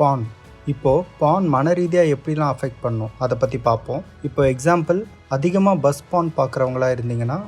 பான். இப்போது பான் மன ரீதியாக எப்படிலாம் அஃபெக்ட் பண்ணும்? அதை பற்றி பார்ப்போம் இப்போ எக்ஸாம்பிள் அதிகமாக பஸ் பான் பார்க்குறவங்களா இருந்தீங்கன்னா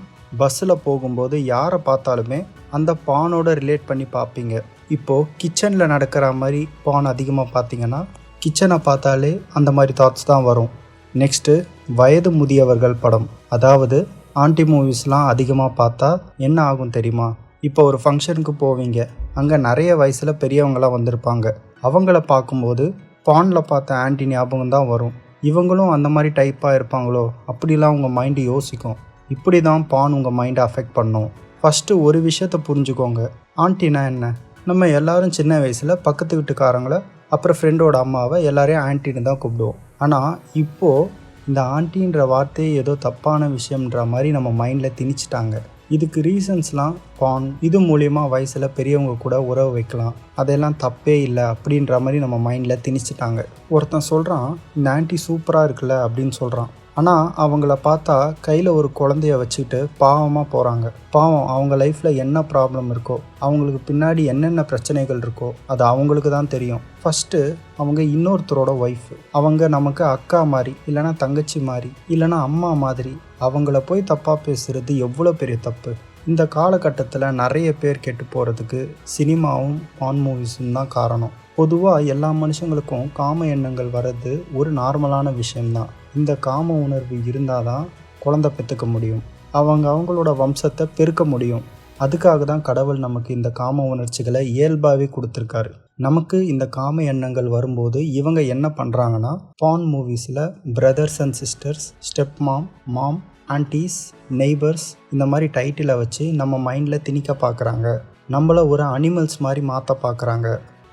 பஸ்ஸில் போகும்போது யாரை பார்த்தாலுமே அந்த பானோட ரிலேட் பண்ணி பார்ப்பீங்க இப்போது கிச்சனில் நடக்கிற மாதிரி பான் அதிகமாக பார்த்தீங்கன்னா கிச்சனை பார்த்தாலே அந்த மாதிரி தாட்ஸ் தான் வரும். நெக்ஸ்ட்டு வயது முதியவர்கள் படம். அதாவது ஆண்டி மூவிஸ்லாம் அதிகமாக பார்த்தா என்ன ஆகும் தெரியுமா? இப்போ ஒரு ஃபங்க்ஷனுக்கு போவீங்க. அங்கே நிறைய வயசில் பெரியவங்களாம் வந்திருப்பாங்க. அவங்கள பார்க்கும்போது பானில் பார்த்த ஆண்டி ஞாபகம் தான் வரும். இவங்களும் அந்த மாதிரி டைப்பாக இருப்பாங்களோ? அப்படிலாம் உங்கள் மைண்டு யோசிக்கும். இப்படி தான் பான் உங்கள் மைண்டை அஃபெக்ட் பண்ணும். ஃபஸ்ட்டு ஒரு விஷயத்தை புரிஞ்சுக்கோங்க. ஆண்டினா என்ன? நம்ம எல்லாரும் சின்ன வயசில் பக்கத்து வீட்டுக்காரங்களை அப்புறம் ஃப்ரெண்டோட அம்மாவை எல்லாரையும் ஆண்டின்னு தான் கூப்பிடுவோம். ஆனால் இப்போது இந்த ஆண்டின்ற வார்த்தையே ஏதோ தப்பான விஷயம்ன்ற மாதிரி நம்ம மைண்டில் திணிச்சிட்டாங்க. இதுக்கு ரீசன்ஸ்லாம் பான் இது மூலியமாக வயசில் பெரியவங்க கூட உறவு வைக்கலாம். அதெல்லாம் தப்பே இல்லை அப்படின்ற மாதிரி நம்ம மைண்டில் திணிச்சிட்டாங்க. ஒருத்தன் சொல்கிறான் இந்த சூப்பராக இருக்குல்ல அப்படின்னு சொல்கிறான் ஆனால் அவங்கள பார்த்தா கையில் ஒரு குழந்தைய வச்சுக்கிட்டு பாவமாக போகிறாங்க பாவம் அவங்க லைஃப்பில் என்ன ப்ராப்ளம் இருக்கோ அவங்களுக்கு பின்னாடி என்னென்ன பிரச்சனைகள் இருக்கோ அது அவங்களுக்கு தான் தெரியும். ஃபஸ்ட்டு அவங்க இன்னொருத்தரோட ஒய்ஃப் அவங்க நமக்கு அக்கா மாதிரி இல்லைன்னா தங்கச்சி மாதிரி இல்லைன்னா அம்மா மாதிரி அவங்கள போய் தப்பாக பேசுகிறது எவ்வளோ பெரிய தப்பு? இந்த காலகட்டத்தில் நிறைய பேர் கெட்டு போகிறதுக்கு சினிமாவும் பான் மூவிஸும் தான் காரணம். பொதுவாக எல்லா மனுஷங்களுக்கும் காம எண்ணங்கள் வர்றது ஒரு நார்மலான விஷயம்தான். இந்த காம உணர்வு இருந்தால் தான் குழந்தை பெற்றுக்க முடியும். அவங்க அவங்களோட வம்சத்தை பெருக்க முடியும். அதுக்காக தான் கடவுள் நமக்கு இந்த காம உணர்ச்சிகளை இயல்பாகவே கொடுத்துருக்காரு. நமக்கு இந்த காம எண்ணங்கள் வரும்போது இவங்க என்ன பண்ணுறாங்கன்னா பான் மூவிஸில் brothers and sisters step mom mom aunties neighbours இந்த மாதிரி டைட்டிலை வச்சு நம்ம மைண்டில் திணிக்க பார்க்குறாங்க நம்மள ஒரு அனிமல்ஸ் மாதிரி மாற்ற பார்க்குறாங்க